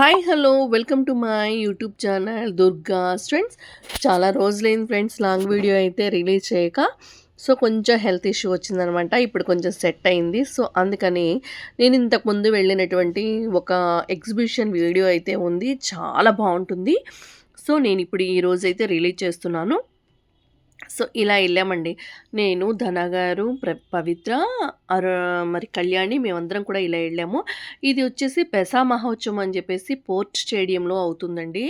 Hi hello welcome to my YouTube channel Durga friends చాలా రోజులైంది friends long video అయితే release చేయక so కొంచెం హెల్త్ ఇష్యూ వచ్చిందనమాట. ఇప్పుడు కొంచెం సెట్ అయింది. సో అందుకని నేను ఇంతకుముందు వెళ్ళినటువంటి ఒక ఎగ్జిబిషన్ వీడియో అయితే ఉంది. చాలా బాగుంటుంది. సో నేను ఇప్పుడు ఈ రోజైతే రిలీజ్ చేస్తున్నాను. సో ఇలా వెళ్ళామండి. నేను ధన గారు ప్ర పవిత్ర మరి కళ్యాణి మేమందరం కూడా ఇలా వెళ్ళాము. ఇది వచ్చేసి పెసా మహోత్సవం అని చెప్పేసి పోర్ట్ స్టేడియంలో అవుతుందండి.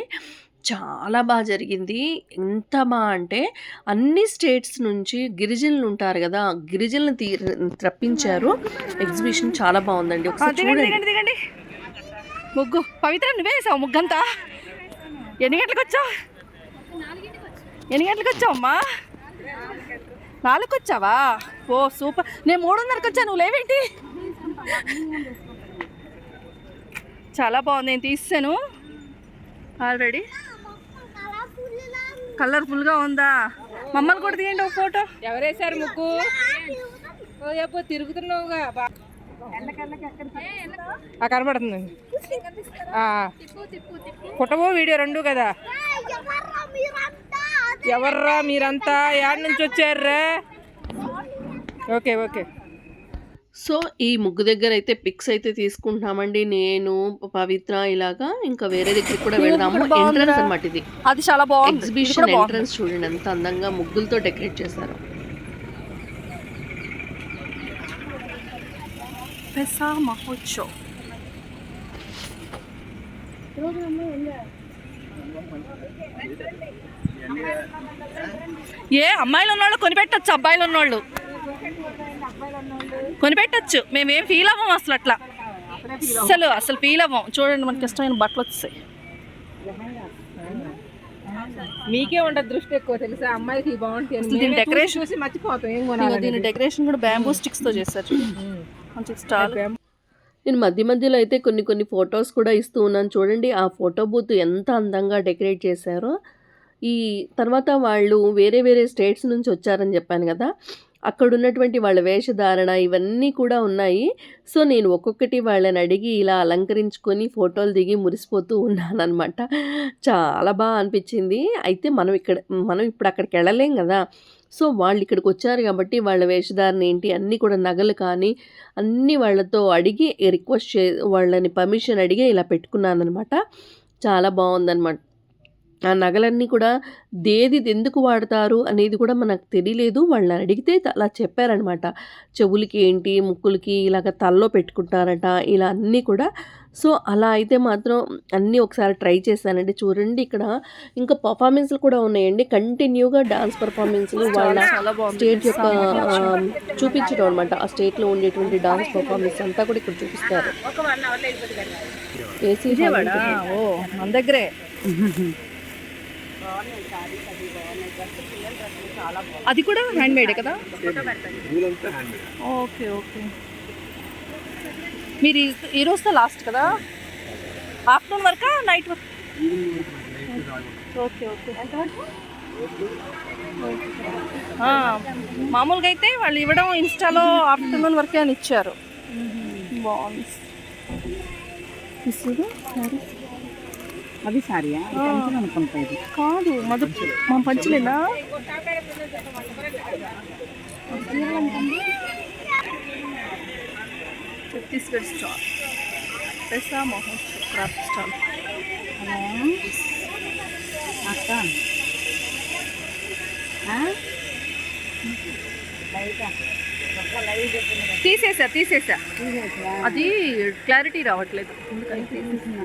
చాలా బాగా జరిగింది. ఎంత బా అంటే అన్ని స్టేట్స్ నుంచి గిరిజనులు ఉంటారు కదా గిరిజనులు తీ రప్పించారు. ఎగ్జిబిషన్ చాలా బాగుందండి. ఒకసారి చూడండి. ముగ్గు. పవిత్ర నువ్వే వేసావు ముగ్గంతా. ఎన్ని గంటలకు వచ్చావు? ఎన్ని గంటలకు వచ్చావు నాలుగుకి వచ్చావా ఓ సూపర్. నేను మూడున్నరకు వచ్చా నువ్వు లేవేంటి? చాలా బాగుంది నేను తీసాను ఆల్రెడీ. కలర్ఫుల్గా ఉందా? మమ్మల్ని కూడా తీయండి ఒక ఫోటో. ఎవరేసారు ముక్కు? తిరుగుతున్నావుగా. ఆ, కనబడుతుంది. ఫోటో వీడియో రెండు కదా. ఎవర్రా మీరంతా? యాడ్ నుంచి వచ్చారా ఓకే ఓకే. సో ఈ ముగ్గు దగ్గర అయితే పిక్స్ అయితే తీసుకుంటున్నామండి. నేను పవిత్ర ఇలాగా ఇంకా వేరే దగ్గరికి కూడా వెళ్దాము. ఎంట్రన్స్ అన్నమాట ఇది. అది చాలా బాగుంది. ఎగ్జిబిషన్. ఎంట్రన్స్ చూడండి ఎంత అందంగా ముగ్గులతో డెకరేట్ చేశారు. పెసా మహోత్సవ్. ఏ అమ్మాయిలు ఉన్నోళ్ళు కొనిపెట్టచ్చు అబ్బాయిలు ఉన్నోళ్ళు. కొనిపెట్టచ్చు. మేమేం ఫీల్ అవ్వం అసలు అట్లా. అసలు అసలు ఫీల్ అవ్వం. చూడండి మనకి ఇష్టమైన బట్టలు వచ్చాయి మీకే ఉండదు దృష్టి ఎక్కువ తెలుసా? అమ్మాయికి అసలు దీని decoration- చూసి మర్చిపోతాం ఏం ఇదిగో కొనాలి దీని డెకరేషన్ కూడా బ్యాంబూ స్టిక్స్తో చేశారు. మంచి స్టాల్ నేను మధ్య మధ్యలో అయితే కొన్ని కొన్ని ఫొటోస్ కూడా ఇస్తూ ఉన్నాను. చూడండి ఆ ఫోటో బూత్ ఎంత అందంగా డెకరేట్ చేశారో. ఈ తర్వాత వాళ్ళు వేరే వేరే స్టేట్స్ నుంచి వచ్చారని చెప్పాను కదా అక్కడ ఉన్నటువంటి వాళ్ళ వేషధారణ ఇవన్నీ కూడా ఉన్నాయి. సో నేను ఒక్కొక్కటి వాళ్ళని అడిగి ఇలా అలంకరించుకొని ఫోటోలు దిగి మురిసిపోతూ ఉన్నానమాట చాలా బాగా అనిపించింది. అయితే మనం ఇక్కడ మనం ఇప్పుడు అక్కడికి వెళ్ళలేం కదా. సో వాళ్ళు ఇక్కడికి వచ్చారు కాబట్టి వాళ్ళ వేషధారణ ఏంటి అన్నీ కూడా నగలు కానీ అన్నీ వాళ్ళతో అడిగి రిక్వెస్ట్ చే వాళ్ళని పర్మిషన్ అడిగి ఇలా పెట్టుకున్నాను అనమాట చాలా బాగుందన్నమాట. ఆ నగలన్నీ కూడా దేది ఎందుకు వాడతారు అనేది కూడా మనకు తెలియలేదు. వాళ్ళని అడిగితే అలా చెప్పారనమాట. చెవులకి ఏంటి ముక్కులకి ఇలాగ తల్లో పెట్టుకుంటారట ఇలా అన్నీ కూడా. సో అలా అయితే మాత్రం అన్నీ ఒకసారి ట్రై చేశానండి. చూడండి ఇక్కడ ఇంకా పర్ఫార్మెన్స్లు కూడా ఉన్నాయండి. కంటిన్యూగా డాన్స్ పర్ఫార్మెన్స్లు వాళ్ళ స్టేట్ యొక్క చూపించడం అనమాట. ఆ స్టేట్లో ఉండేటువంటి డాన్స్ పర్ఫార్మెన్స్ అంతా కూడా ఇక్కడ చూపిస్తారు. ఏసీ మన దగ్గరే. అది కూడా హ్యాండ్ మేడే కదా? Okay okay. మీరు ఈ- రోజుతో లాస్ట్ కదా? ఆఫ్టర్నూన్ వరకా నైట్ వరకు ఓకే ఓకే. ఆ, మామూలుగా అయితే వాళ్ళు ఇవ్వడం ఇన్స్టాలో ఆఫ్టర్నూన్ వరకే అని ఇచ్చారు. బాగుంది. అది సారియా అనుకుంటా ఇది? కాదు మధు మా పంచలేదా Chhattisgarh stall. PESA Mahotsav craft stall అక్క. తీసేసా తీసేసా. అది క్లారిటీ రావట్లేదు. అందుకని తీసేసా.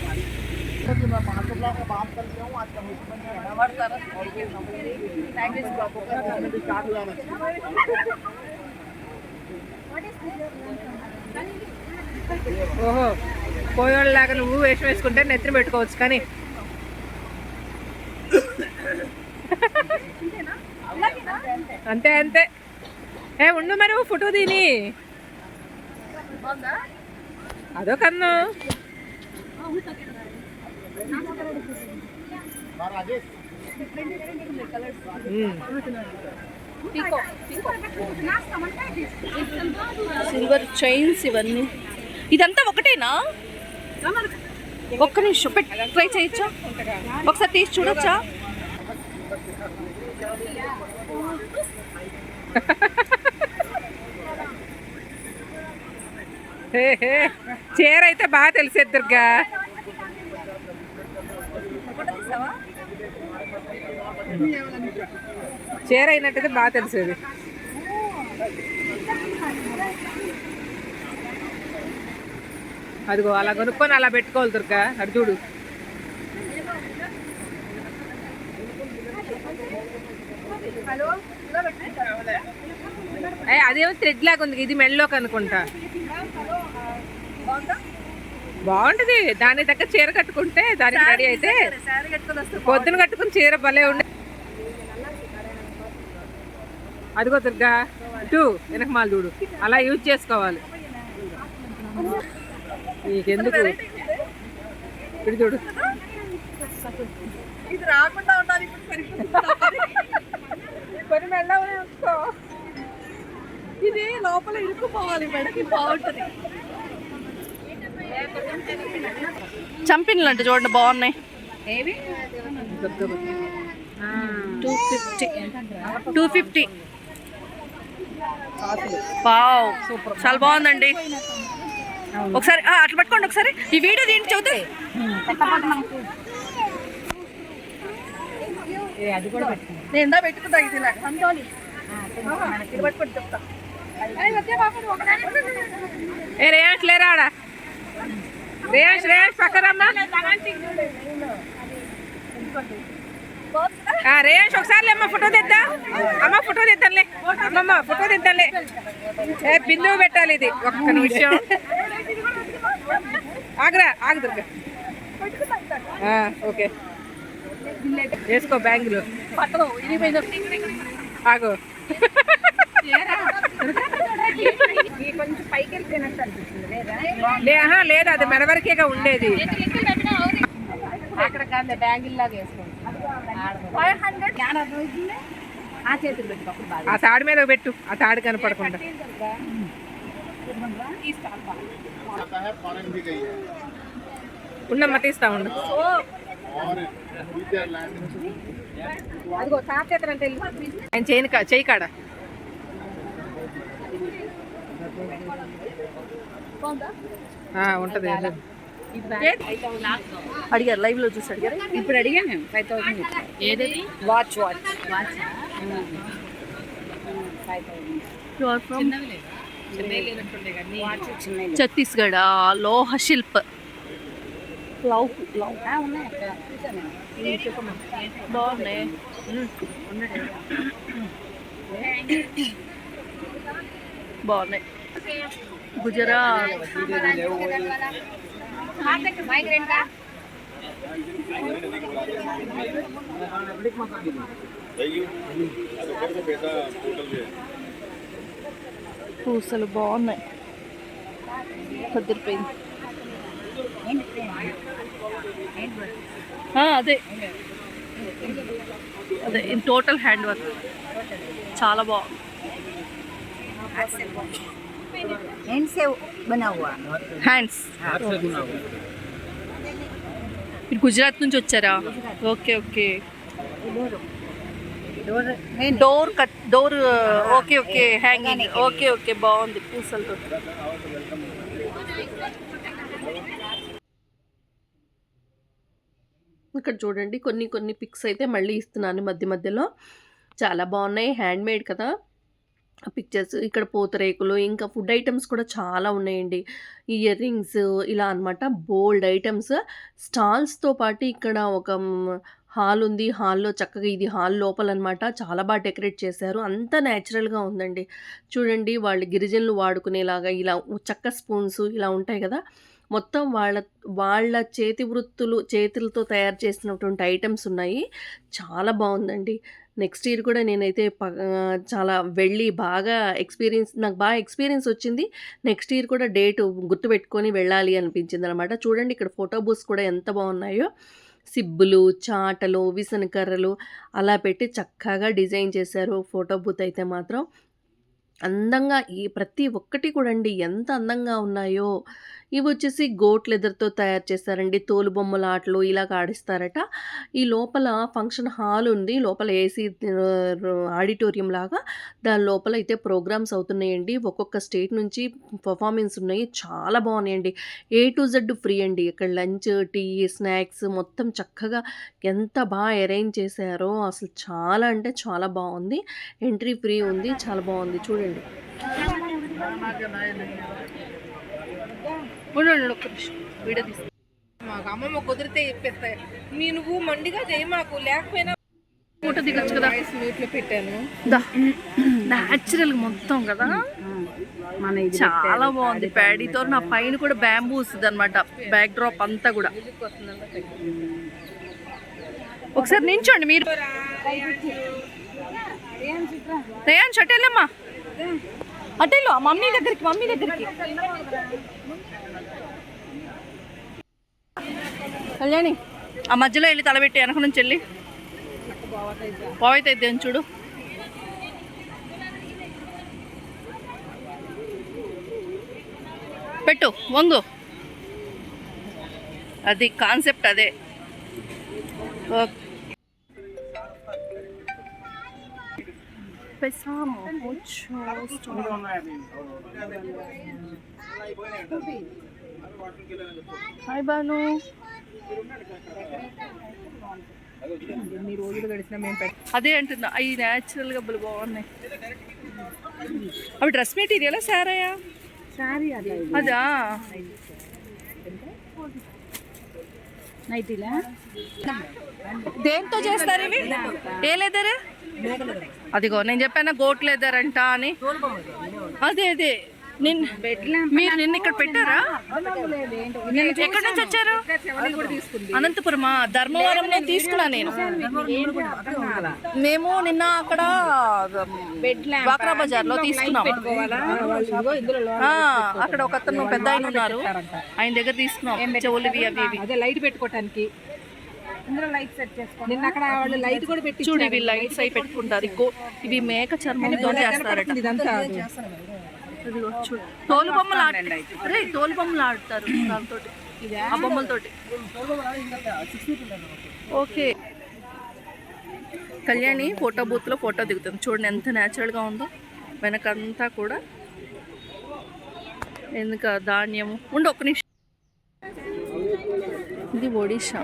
दोगे तो काम रुक जाएगा क्या पूरा रुक जाएगा ఇది ఛత్తీస్గఢ్ స్టాల్ చె- చెవులు జెండకి ఏమైనా కట్టుకుంటారేమోరా ఆ, ఆ, వాలు ఓహో పోయేలాగా నువ్వు వేషం వేసుకుంటే నెత్తిన పెట్టుకోవచ్చు కానీ అంతే అంతే ఏ ఉండు మరి ఫోటో దీని అదో కన్ను ఉమ్. సిల్వర్ చైన్స్ ఇవన్నీ. ఇదంతా ఒకటేనా? ఒక్క నిమిషం పెట్ ట్రై చేయొచ్చా? ఒకసారి తీసి చూడొచ్చా? చీర అయితే బాగా తెలిసేద్దురుగా చీర అయినట్టయితే బాగా తెలిసేది. అదిగో అలా కొనుక్కొని అలా పెట్టుకోవాలి దుర్గా. అటు చూడు. అదేమో థ్రెడ్ లాగా ఉంది. ఇది మెడలోకి అనుకుంటా. బాగుంటది. దాని దగ్గర చీర కట్టుకుంటే దానికి రెడీ అయితే పొద్దున కట్టుకుని చీర భలే ఉండే అదిగో దుర్గా టూ వెనకమాల చూడు. అలా యూజ్ చేసుకోవాలి. నీకెందుకు? ఇది చూడు. ఇది రాకుండా ఉండాలి ఇప్పుడు సరిపోతుంది. కొన్ని మెల్లగా ఉంచుకో. ఇది లోపల ఇరుక్కుపోవాలి మెడకి బాగుంటుంది. చంపిన్లు అంటే చూడండి బాగున్నాయి. Two fifty. Two fifty. Wow చాలా బాగుందండి ఒకసారి ఆ, అట్లా పట్టుకోండి ఒకసారి ఈ వీడియో దీంట్లో చదివితే అది కూడా. నేను ఇందా పెట్టుకుంటా పట్టుకోండి చెప్తా ఏ లేరా ఆడ రేయాన్స్ రేయాన్స్ పక్కనమ్మా రేయాన్స్ ఒకసారి అమ్మ ఫోటో తెద్దా? అమ్మ ఫోటో తెద్దాంలే అమ్మమ్మ ఫోటో తెద్దాంలే ఏ బిందువు పెట్టాలి ఇది. ఒక్క నిమిషం. ఆగరా ఆగు దుర్గా. ఆ, ఓకే. వేసుకో బ్యాంగులు. ఆగు. లే ఆహా, లేదు అది మన వరకేగా ఉండేది. అక్కడ బ్యాంగిల్ ఆ చేతులు ఆ తాడు మీద పెట్టు ఆ తాడు కనపడకుండా. ఉన్నమ్మ తీస్తా ఉండు. అదిగో ఆయన చేయని చేయి కాడ. ఉంటది అడిగారు లైవ్లో చూసి అడిగారు ఇప్పుడు అడిగాను ఫైవ్ థౌసండ్ ఏదది వాచ్ వాచ్ ఛత్తీస్గఢ్ ఆ, లోహ శిల్ప్ లవ్ లవ్ బాగున్నాయి బాగున్నాయి గుజరాత్ పూసలు బాగున్నాయి. కదిరిపోయింది. అదే. అదే ఇన్ టోటల్ హ్యాండ్ వర్క్ చాలా బాగుంది. హ్యాండ్స్ మీరు గుజరాత్ నుంచి వచ్చారా? Okay okay. Door cut door okay okay. Hanging okay okay. బాగుంది. పూసలతో. ఇక్కడ చూడండి కొన్ని కొన్ని పిక్స్ అయితే మళ్ళీ ఇస్తున్నాను మధ్య మధ్యలో. చాలా బాగున్నాయి. హ్యాండ్ మేడ్ కదా. పిక్చర్స్ ఇక్కడ పూతరేకులు ఇంకా ఫుడ్ ఐటమ్స్ కూడా చాలా ఉన్నాయండి. ఇయర్ రింగ్స్ ఇలా అన్నమాట. బోల్డ్ ఐటమ్స్. స్టాల్స్తో పాటు ఇక్కడ ఒక హాల్ ఉంది. హాల్లో చక్కగా ఇది హాల్ లోపల అనమాట చాలా బాగా డెకరేట్ చేశారు. అంతా న్యాచురల్గా ఉందండి. చూడండి వాళ్ళు గిరిజనులు వాడుకునేలాగా ఇలా చక్క స్పూన్స్ ఇలా ఉంటాయి కదా. మొత్తం వాళ్ళ వాళ్ళ చేతి వృత్తులు చేతులతో తయారు చేసినటువంటి ఐటమ్స్ ఉన్నాయి. చాలా బాగుందండి. నెక్స్ట్ ఇయర్ కూడా నేనైతే ప చాలా వెళ్ళి బాగా ఎక్స్పీరియన్స్ నాకు బాగా ఎక్స్పీరియన్స్ వచ్చింది. నెక్స్ట్ ఇయర్ కూడా డేట్ గుర్తుపెట్టుకొని వెళ్ళాలి అనిపించింది అనమాట చూడండి ఇక్కడ ఫోటో బూత్స్ కూడా ఎంత బాగున్నాయో. సిబ్బులు చాటలు విసనకర్రలు అలా పెట్టి చక్కగా డిజైన్ చేశారు ఫోటో బూత్ అయితే మాత్రం. అందంగా ఈ ప్రతి ఒక్కటి కూడా అండి ఎంత అందంగా ఉన్నాయో. ఇవి వచ్చేసి గోట్ లెదర్తో తయారు చేస్తారండి. తోలు బొమ్మల ఆటలు ఇలాగ ఆడిస్తారట. ఈ లోపల ఫంక్షన్ హాల్ ఉంది. లోపల ఏసీ ఆడిటోరియం లాగా. దాని లోపల అయితే ప్రోగ్రామ్స్ అవుతున్నాయండి. ఒక్కొక్క స్టేట్ నుంచి పర్ఫార్మెన్స్ ఉన్నాయి. చాలా బాగున్నాయండి. ఏ టు జెడ్ ఫ్రీ అండి. ఇక్కడ లంచ్ టీ స్నాక్స్ మొత్తం చక్కగా ఎంత బాగా అరేంజ్ చేశారో అసలు చాలా అంటే చాలా బాగుంది. ఎంట్రీ ఫ్రీ ఉంది. చాలా బాగుంది. చూడండి. ఉండండి ఒక్క నిమిషం. వీడియో మాకు అమ్మమ్మ కుదిరితే ఇప్పేస్తాయి మీ నువ్వు మొండిగా చేయి మాకు. లేకపోయినా ఫోటో దిగచ్చు కదా. మ్యూట్లో పెట్టాను. న్యాచురల్ మొత్తం కదా. చాలా బాగుంది. ప్యాడీతో నా పైన కూడా బ్యాంబూ వస్తుంది అనమాట బ్యాక్ డ్రాప్ అంతా కూడా. ఒకసారి నించోండి మీరు. రేయాన్ షటెల్లమ్మా అటెల్లో మమ్మీ దగ్గరికి మమ్మీ దగ్గరికి. కళ్యాణి ఆ మధ్యలో వెళ్ళి తలబెట్టి వెనక నుంచి వెళ్ళి పోవైతే అని చూడు పెట్టు వంగు అది కాన్సెప్ట్ అదే ఓకే. Mucho. హాయ్ బాను ఎన్ని రోజులు గడిచినా మేము అదే అంటున్నా. అవి న్యాచురల్గా భలే బాగున్నాయి. అవి డ్రెస్ మెటీరియలా సారాయా సారీ అదా? నైటీలా దేంతో చేస్తారు ఇవి? ఏ లెదర్ అదిగో నేను చెప్పాను గోట్ లెదర్ అంట అని? అదే అదే. నిన్న మీరు నిన్న ఇక్కడ పెట్టారా? ఎక్కడి నుంచి వచ్చారు? అనంతపురమా? ధర్మవరం నేను తీసుకున్నా నేను మేము నిన్న అక్కడ వాక్రా బజార్లో తీసుకున్నాం. అక్కడ ఒక అతను పెద్ద ఆయన ఉన్నారు. ఆయన దగ్గర తీసుకున్నాం చెవులువి అవి అదే లైట్ పెట్టుకోవటానికి లైట్ సెట్ చేసుకో నిన్న అక్కడ వాళ్ళు లైట్ కూడా పెట్టి చూడు ఇవి లైట్స్ అయి పెట్టుకుంటారు. ఇవి మేక చర్మంతో చేస్తారట. తోలు బొమ్మలు ఆడ అరే తోలు బొమ్మలు ఆడతారు దాంతో ఆ బొమ్మలతోటి. ఓకే. కళ్యాణి ఫోటో బూత్లో ఫోటో దిగుతుంది. చూడండి ఎంత న్యాచురల్గా ఉందో. వెనకంతా కూడా ఎందుక ధాన్యము? ఉండు ఒక్క నిమిషం. ఇది ఒడిషా.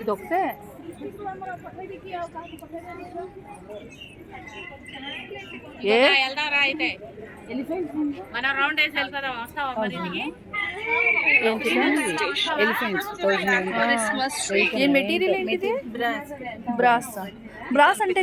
ఇదొకటే ఏ? మన రౌండ్ వేసి వెళ్తారా? వస్తావా మరి ఏ మెటీరియల్ ఏంటిది? బ్రాస్ బ్రాస్ అంటే?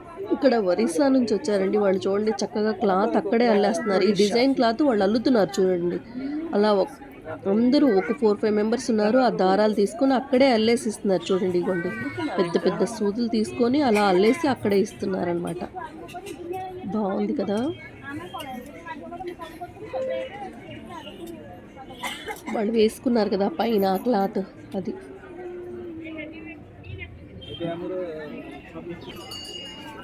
ఇక్కడ ఒరిస్సా నుంచి వచ్చారండి. వాళ్ళు చూడండి చక్కగా క్లాత్ అక్కడే అల్లేస్తున్నారు. ఈ డిజైన్ క్లాత్ వాళ్ళు అల్లుతున్నారు చూడండి. అలా ఒక- అందరూ ఒక ఫోర్ ఫైవ్ మెంబర్స్ ఉన్నారు. ఆ దారాలు తీసుకొని అక్కడే అల్లేసి ఇస్తున్నారు చూడండి ఇగోండి. పెద్ద పెద్ద సూదులు తీసుకొని అలా అల్లేసి అక్కడే ఇస్తున్నారనమాట బాగుంది కదా? వాళ్ళు వేసుకున్నారు కదా పైన క్లాత్ అది.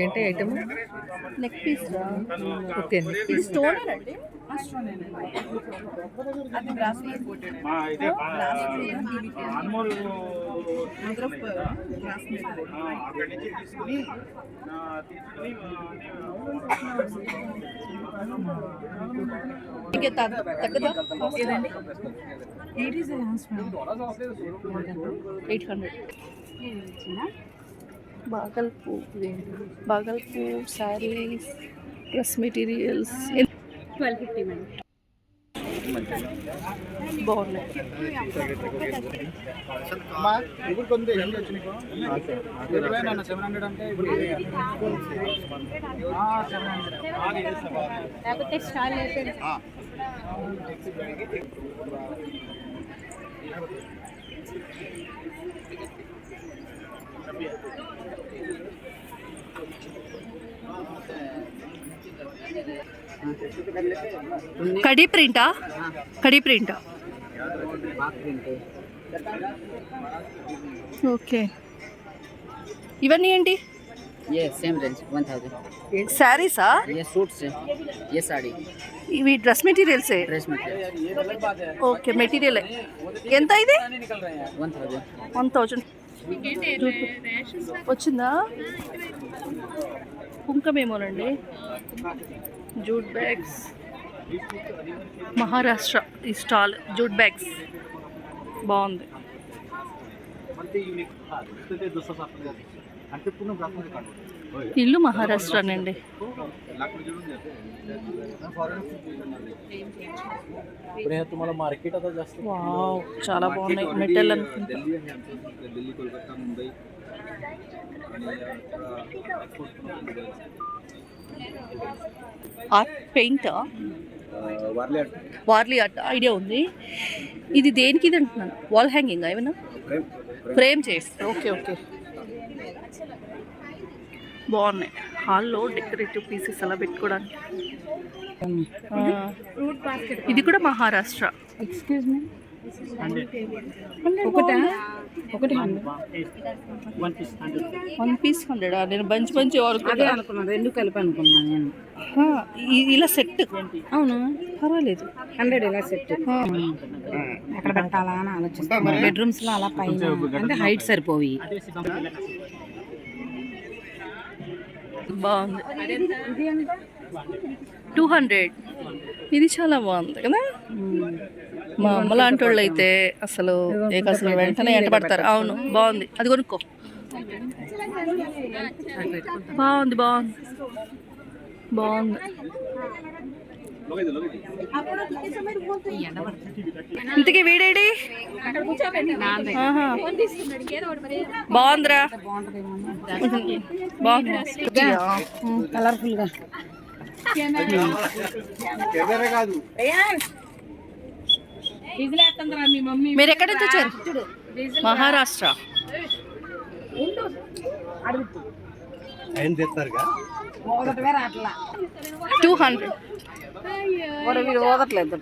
ఏంటి item neck piece okay stone అండి? ఇంకా తగ్గ- తగ్గదా? Eight hundred Bhagalpur Bhagalpur sarees dress materials twelve fifty madam బాగున్నాయి లేకపోతే స్టాల్ అయితే కడి ప్రింటా? కడి ప్రింటా? ఓకే. ఇవన్నీ ఏంటి? శారీసా ఇవి డ్రెస్ మెటీరియల్స్ ఓకే మెటీరియల్ ఎంత ఇది? వన్ థౌజండ్ వచ్చిందా? కుంకమేమోనండి. జూట్ బ్యాగ్స్ మహారాష్ట్ర ఈ స్టాల్ జూట్ బ్యాగ్స్ బాగుంది ఇల్లు మహారాష్ట్రనండి చాలా బాగున్నాయి మెటల్ అనుకుంటా Mumbai art paint? Warli art idea ఉంది. ఇది దేనికి ఇది అంటున్నాను? వాల్ హ్యాంగింగ్ ఏమైనా ఫ్రేమ్ చేస్తారు ఓకే ఓకే బాగున్నాయి. హాల్లో డెకరేటివ్ పీసెస్ అలా పెట్టుకోవడానికి. ఇది కూడా మహారాష్ట్ర. ఎక్స్క్యూజ్ మీ ఒకటా? ఒకటి వన్ పీస్ హండ్రెడ్ నేను బంచి బంచి అదే అనుకున్నాను రెండు కలిపి అనుకున్నాను నేను. ఇలా సెట్. అవును? పర్వాలేదు. హండ్రెడ్ ఇలా సెట్. ఎక్కడ పెట్టాలా అని ఆలోచిస్తాను బెడ్రూమ్స్లో అలా పైన అంటే హైట్ సరిపోయి బాగుంది. Two hundred. ఇది చాలా బాగుంది కదా? మా అమ్మ లాంటి వాళ్ళు అయితే అసలు అసలు వెంటనే ఎంట పడతారు అవును బాగుంది. అది కొనుక్కో. బాగుంది బాగుంది. బాగుంది. ఇంతకీ వీడేడి. బాగుందిరా. బాగుంది. కలర్ఫుల్ కాదు మీరు ఎక్కడి నుంచి వచ్చారు? మహారాష్ట్ర. Two hundred. ఓదట్లేదు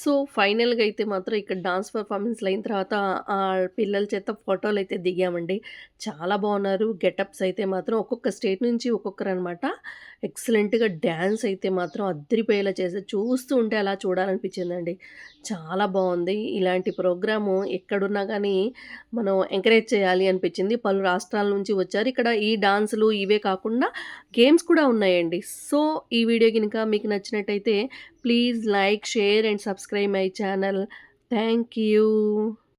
సో ఫైనల్గా అయితే మాత్రం ఇక్కడ డాన్స్ పర్ఫార్మెన్స్లు అయిన తర్వాత ఆ పిల్లల చేత ఫోటోలు అయితే దిగామండి. చాలా బాగున్నారు. గెటప్స్ అయితే మాత్రం ఒక్కొక్క స్టేట్ నుంచి ఒక్కొక్కరు అనమాట ఎక్సలెంట్గా డ్యాన్స్ అయితే మాత్రం అద్దరిపోయేలా చేశారు చూస్తూ ఉంటే అలా చూడాలనిపించిందండి. చాలా బాగుంది ఇలాంటి ప్రోగ్రాము ఎక్కడున్నా కానీ మనం ఎంకరేజ్ చేయాలి అనిపించింది. పలు రాష్ట్రాల నుంచి వచ్చారు. ఇక్కడ ఈ డాన్సులు ఇవే కాకుండా గేమ్స్ కూడా ఉన్నాయండి. సో ఈ వీడియో కనుక మీకు నచ్చినట్టయితే please like share and subscribe my channel. Thank you